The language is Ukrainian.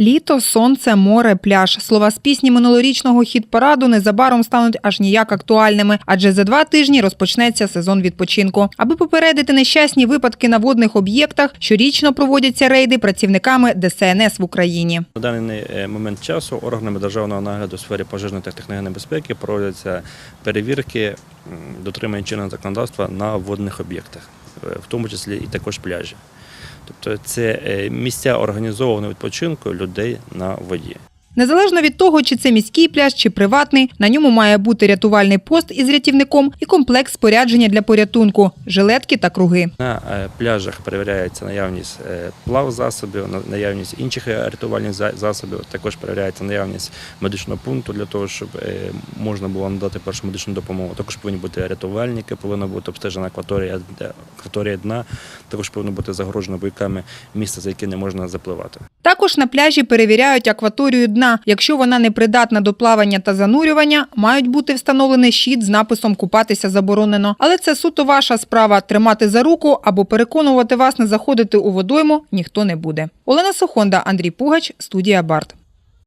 Літо, сонце, море, пляж. Слова з пісні минулорічного хіт-параду незабаром стануть аж ніяк актуальними, адже за два тижні розпочнеться сезон відпочинку. Аби попередити нещасні випадки на водних об'єктах, щорічно проводяться рейди працівниками ДСНС в Україні. На даний е, момент часу органами державного нагляду у сфері пожежної та техногенної безпеки проводяться перевірки дотримання чинного законодавства на водних об'єктах, е, в тому числі і також пляжі. Тобто це е, місця організованого відпочинку людей на воді. Незалежно від того, чи це міський пляж, чи приватний, на ньому має бути рятувальний пост із рятівником і комплекс спорядження для порятунку, жилетки та круги. На е, пляжах перевіряється наявність е, плавзасобів, наявність інших е, рятувальних засобів. Також перевіряється наявність медичного пункту для того, щоб можна було надати першу медичну допомогу. Також повинні бути рятувальники, повинна бути обстежена акваторія, акваторія дна, також повинно бути загорожено бойками місце, за яке не можна запливати. Також на пляжі перевіряють акваторію дна. Якщо вона не придатна до плавання та занурювання, мають бути встановлений щит з написом Купатися заборонено. Але це суто ваша справа тримати за руку або переконувати вас не заходити у водойму ніхто не буде. Олена Сохонда, Андрій Пугач, студія Барт.